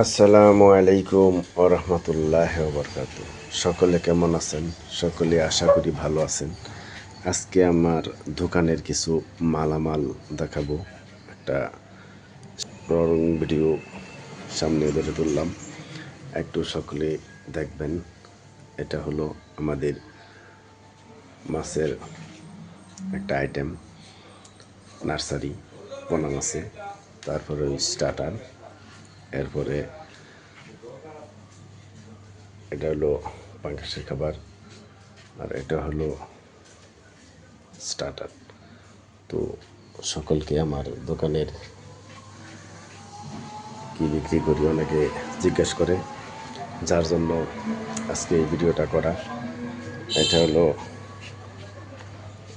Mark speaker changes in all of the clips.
Speaker 1: আসসালামু আলাইকুম ও রহমতুল্লাহ বরকাত সকলে কেমন আছেন? সকলে আশা করি ভালো আছেন। আজকে আমার দোকানের কিছু মালামাল দেখাবো। একটা রং ভিডিও সামনে ধরে তুললাম। একটু সকলে দেখবেন। এটা হলো আমাদের মাছের একটা আইটেম নার্সারি, পোনা মাছে, তারপরে ওই স্টার্টার এরপরে এটা হলো পাঙ্কাশের খাবার, আর এটা হলো স্টার্টার তো সকলকে আমার দোকানের কি বিক্রি করি অনেকে জিজ্ঞেস করে, যার জন্য আজকে এই ভিডিওটা করা এটা হলো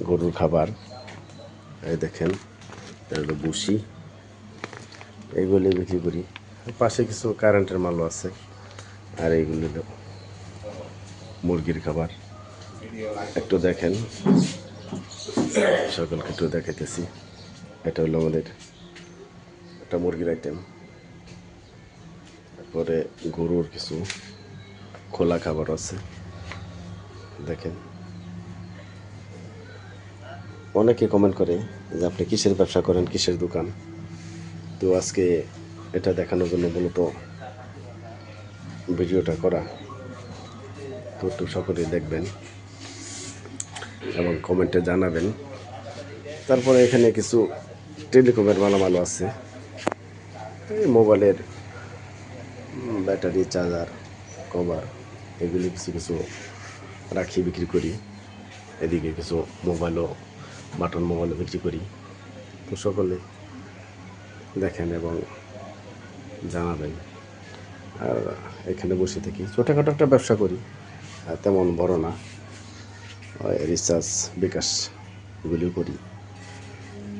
Speaker 1: গরুর খাবার। এই দেখেন, এটা হলো বুসি। এইগুলি বিক্রি করি। পাশে কিছু কারেন্টের মালও আছে। আর এইগুলি মুরগির খাবার। একটু দেখেন। সকলকে একটু দেখাইতেছি। এটা হলো আমাদের একটা মুরগির আইটেম তারপরে গরুর কিছু খোলা খাবার আছে। দেখেন। অনেকে কমেন্ট করে যে, আপনি কিসের ব্যবসা করেন? কিসের দোকান? তো আজকে এটা দেখানোর জন্য মূলত ভিডিওটা করা। তো একটু সকলে দেখবেন এবং কমেন্টে জানাবেন। তারপরে এখানে কিছু টেলিকমের মালামালও আছে। এই মোবাইলের ব্যাটারি, চার্জার, কভার, এগুলি কিছু কিছু রাখি বিক্রি করি। এদিকে কিছু মোবাইলও, বাটন মোবাইলও বিক্রি করি। তো সকলে দেখেন এবং জানাবেন। আর এখানে বসে থাকি। ছোটোখাটো একটা ব্যবসা করি, আর তেমন বড় না। রিসার্চ বিকাশ এগুলিও করি।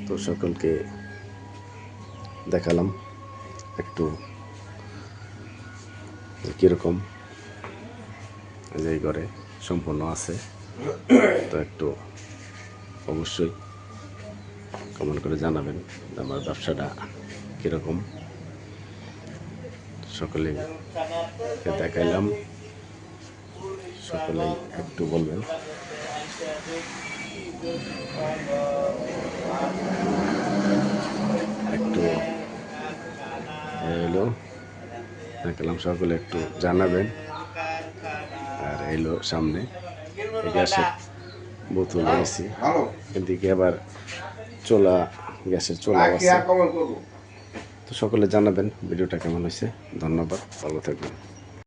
Speaker 1: তো সকলকে দেখালাম একটু কীরকম যে ঘরে সম্পূর্ণ আছে। তো একটু অবশ্যই কমেন্ট করে জানাবেন আমার ব্যবসাটা কীরকম। সকলে দেখাইলাম। সকলেই একটু বলবেন। একটু এলো দেখালাম সকলে একটু জানাবেন। আর এলো সামনে গ্যাসের বোতল এনেছি এদিকে আবার চোলা গ্যাসের চোলা আছে। তো সকলে জানাবেন ভিডিওটা কেমন হয়েছে। ধন্যবাদ ভালো থাকবেন।